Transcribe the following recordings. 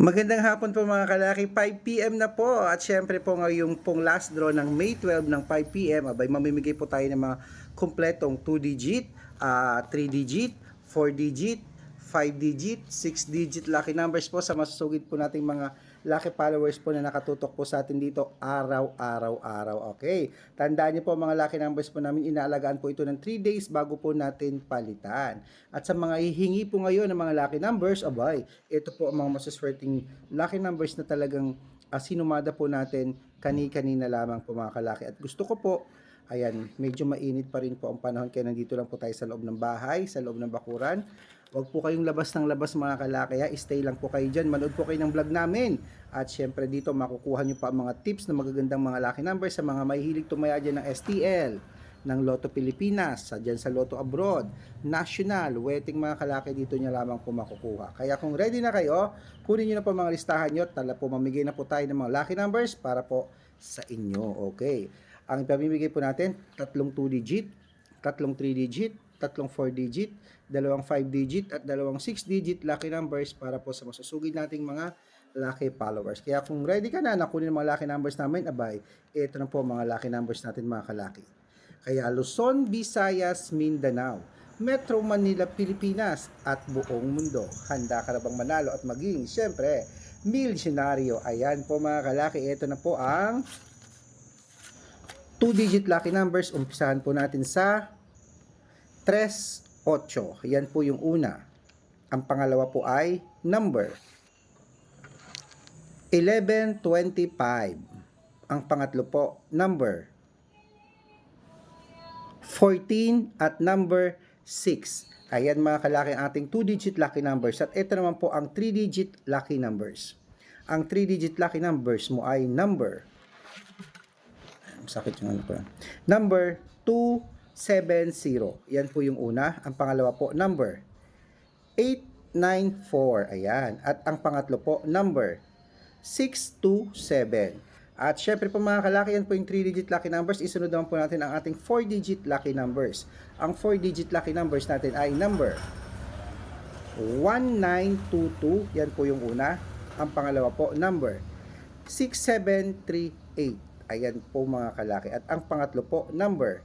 Magandang hapon po mga kalaki, 5pm na po. At syempre po ngayong pong last draw ng May 12 ng 5pm abay mamimigay po tayo ng mga kumpletong 2 digit, 3 digit, 4 digit, 5 digit, 6 digit lucky numbers po sa masusugid po nating mga lucky followers po na nakatutok po sa atin dito araw-araw-araw. Okay, tandaan niyo po mga lucky numbers po namin, inaalagaan po ito ng 3 days bago po natin palitan. At sa mga hihingi po ngayon ng mga lucky numbers, abay, ito po ang mga masuswerteng lucky numbers na talagang uh, sinumada po natin kani-kanina lamang po mga kalaki. At gusto ko po, ayan, medyo mainit pa rin po ang panahon kaya nandito lang po tayo sa loob ng bahay, sa loob ng bakuran. Huwag po kayong labas ng labas mga kalaki, ha? stay lang po kayo dyan, manood po kayo ng vlog namin. At syempre dito makukuha nyo pa ang mga tips na magagandang mga lucky numbers sa mga mahihilig tumaya dyan ng STL ng Lotto Pilipinas, sa dyan sa Lotto Abroad, National, wedding mga kalaki dito nyo lamang po makukuha. Kaya kung ready na kayo, kunin nyo na po mga listahan nyo, tala po mamigay na po tayo ng mga lucky numbers para po sa inyo. Okay. Ang pamimigay po natin, tatlong 2 digit, tatlong 3 digit, tatlong 4 digit, dalawang 5 digit at dalawang 6 digit lucky numbers para po sa masusugid nating mga lucky followers. Kaya kung ready ka na nakunin ang mga lucky numbers namin, abay, ito na po mga lucky numbers natin mga kalaki. Kaya Luzon, Visayas, Mindanao, Metro Manila, Pilipinas at buong mundo. Handa ka na bang manalo at maging, syempre, milyonaryo. Ayan po mga kalaki, ito na po ang 2-digit lucky numbers. Umpisahan po natin sa 3-8. Yan po yung una. Ang pangalawa po ay number 1125. Ang pangatlo po, number 14 at number 6. Ayan mga kalaki ang ating 2-digit lucky numbers. At ito naman po ang 3-digit lucky numbers. Ang 3-digit lucky numbers mo ay number sakit yung ano ko. Number 270. Yan po yung una. Ang pangalawa po, number 894. Ayan. At ang pangatlo po, number 627. At syempre po mga kalaki, yan po yung 3-digit lucky numbers. Isunod naman po natin ang ating 4-digit lucky numbers. Ang 4-digit lucky numbers natin ay number 1922. Yan po yung una. Ang pangalawa po, number 6738. Ayan po mga kalaki. At ang pangatlo po, number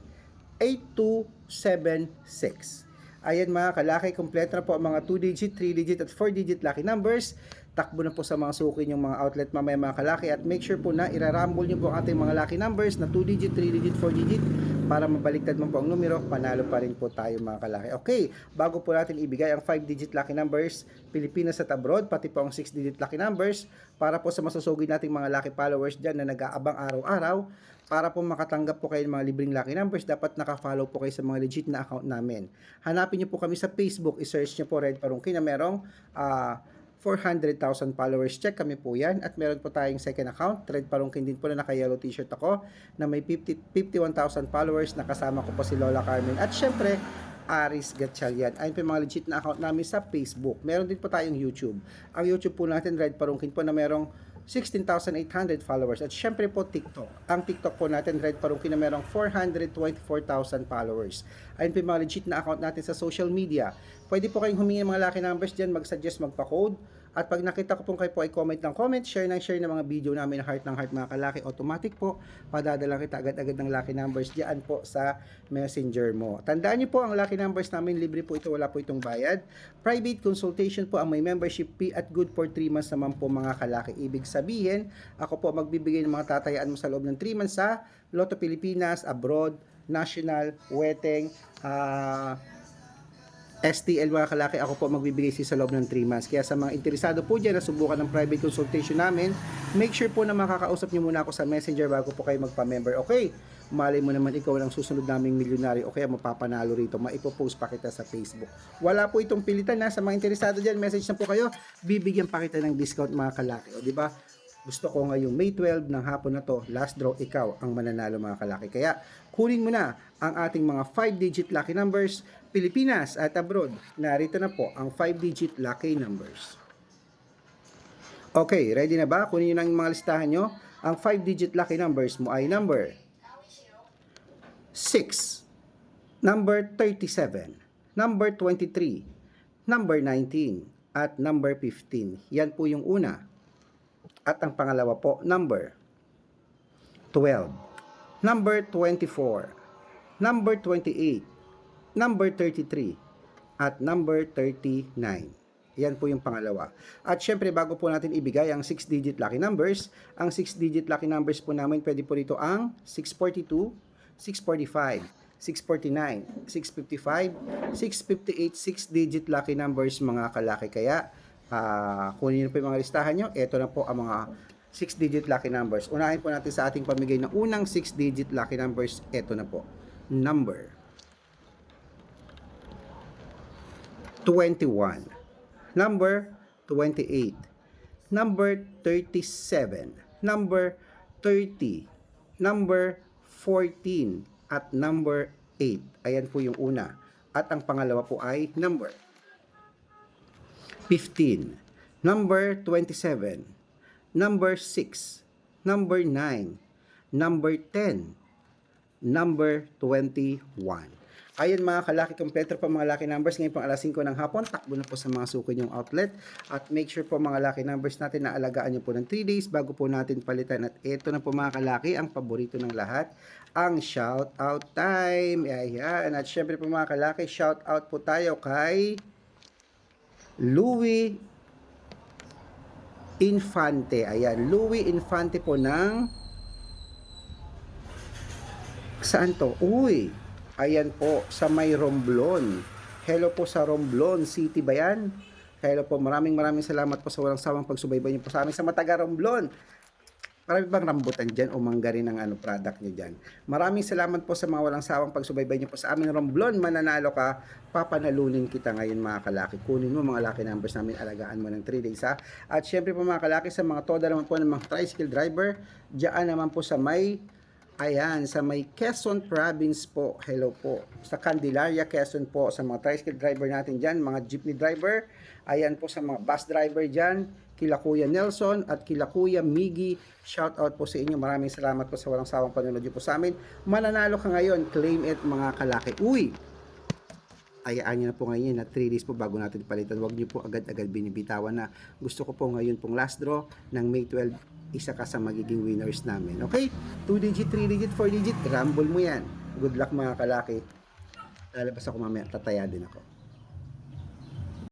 8276. Ayan mga kalaki, kompleto na po ang mga 2-digit, 3-digit at 4-digit lucky numbers. Takbo na po sa mga suki yung mga outlet mamaya mga kalaki at make sure po na irarumble nyo po ang ating mga lucky numbers na 2-digit, 3-digit, 4-digit para mabaliktad mo po ang numero, panalo pa rin po tayo mga kalaki. Okay, bago po natin ibigay ang 5-digit lucky numbers, Pilipinas at abroad, pati po ang 6-digit lucky numbers para po sa masusugid nating mga lucky followers dyan na nag-aabang araw-araw para po makatanggap po kayo ng mga libreng lucky numbers, dapat naka-follow po kayo sa mga legit na account namin. Hanapin niyo po kami sa Facebook, i-search niyo po Red Parungki na merong uh, 400,000 followers. Check kami po yan. At meron po tayong second account, Red Parungkin din po na naka-yellow t-shirt ako na may 50, 51,000 followers. Nakasama ko po si Lola Carmen. At syempre, Aris Gatchalian. Ayun po yung mga legit na account namin sa Facebook. Meron din po tayong YouTube. Ang YouTube po natin, Red Parungkin po na merong 16,800 followers. At syempre po TikTok. Ang TikTok po natin, Red Parungki na merong 424,000 followers. Ayun po yung mga legit na account natin sa social media. Pwede po kayong humingi ng mga lucky numbers dyan, mag-suggest, magpa-code. At pag nakita ko po kayo po ay comment ng comment, share ng share ng mga video namin heart ng heart mga kalaki, automatic po, padadala kita agad-agad ng lucky numbers diyan po sa messenger mo. Tandaan niyo po, ang lucky numbers namin, libre po ito, wala po itong bayad. Private consultation po ang may membership fee at good for 3 months naman po mga kalaki. Ibig sabihin, ako po magbibigay ng mga tatayaan mo sa loob ng 3 months sa Lotto Pilipinas, abroad, national, weteng, ah, uh, STL mga kalaki, ako po magbibigay sa loob ng 3 months. Kaya sa mga interesado po dyan na subukan ng private consultation namin, make sure po na makakausap nyo muna ako sa messenger bago po kayo magpa-member. Okay, malay mo naman ikaw ang susunod naming milyonaryo o kaya mapapanalo rito, maipopost pa kita sa Facebook. Wala po itong pilitan na sa mga interesado dyan, message na po kayo, bibigyan pa kita ng discount mga kalaki. O di ba? gusto ko ngayong May 12 ng hapon na to, last draw, ikaw ang mananalo mga kalaki. Kaya kunin mo na ang ating mga 5-digit lucky numbers, Pilipinas at abroad. Narito na po ang 5-digit lucky numbers. Okay, ready na ba? Kunin nyo yung mga listahan nyo. Ang 5-digit lucky numbers mo ay number 6, number 37, number 23, number 19, at number 15. Yan po yung una. At ang pangalawa po, number 12. Number 24. Number 28. Number 33. At number 39. Yan po yung pangalawa. At syempre, bago po natin ibigay ang 6-digit lucky numbers, ang 6-digit lucky numbers po namin, pwede po rito ang 642, 645, 649, 655, 658, 6-digit lucky numbers mga kalaki. Kaya, ah kunin niyo po yung mga listahan nyo. Ito na po ang mga 6-digit lucky numbers. Unahin po natin sa ating pamigay ng unang 6-digit lucky numbers. Ito na po. Number 21. Number 28. Number 37. Number 30. Number 14. At number 8. Ayan po yung una. At ang pangalawa po ay number 15. Number 27. Number 6. Number 9. Number 10. Number 21. Ayan mga kalaki, kompleto po mga lucky numbers. Ngayon pang alas 5 ng hapon, takbo na po sa mga suko yung outlet. At make sure po mga lucky numbers natin na alagaan nyo po ng 3 days bago po natin palitan. At ito na po mga kalaki, ang paborito ng lahat, ang shout out time. Ayan. At syempre po mga kalaki, shout out po tayo kay Louis Infante. Ayan, Louis Infante po ng Saan to? Uy, ayan po, sa may Romblon. Hello po sa Romblon City ba yan? Hello po, maraming maraming salamat po sa walang sawang pagsubaybay niyo po sa amin sa Mataga Romblon. Marami bang rambutan dyan o manggarin ng ano, product niyo dyan. Maraming salamat po sa mga walang sawang pagsubaybay niyo po sa aming Romblon. Mananalo ka, papanalunin kita ngayon mga kalaki. Kunin mo mga lucky numbers namin, alagaan mo ng 3 days ha. At syempre po mga kalaki, sa mga toda naman po ng mga tricycle driver, dyan naman po sa may Ayan, sa may Quezon Province po. Hello po. Sa Candelaria, Quezon po. Sa mga tricycle driver natin dyan, mga jeepney driver. Ayan po sa mga bus driver dyan. Kila Kuya Nelson at kila Kuya Miggy. Shout out po sa inyo. Maraming salamat po sa walang sawang panonood niyo po sa amin. Mananalo ka ngayon. Claim it mga kalaki. Uy! ayaan nyo na po ngayon na 3 days po bago natin palitan. Huwag nyo po agad-agad binibitawan na gusto ko po ngayon pong last draw ng May 12 isa ka sa magiging winners namin. Okay? 2 digit, 3 digit, 4 digit, rumble mo yan. Good luck mga kalaki. Lalabas ako mamaya, tataya din ako.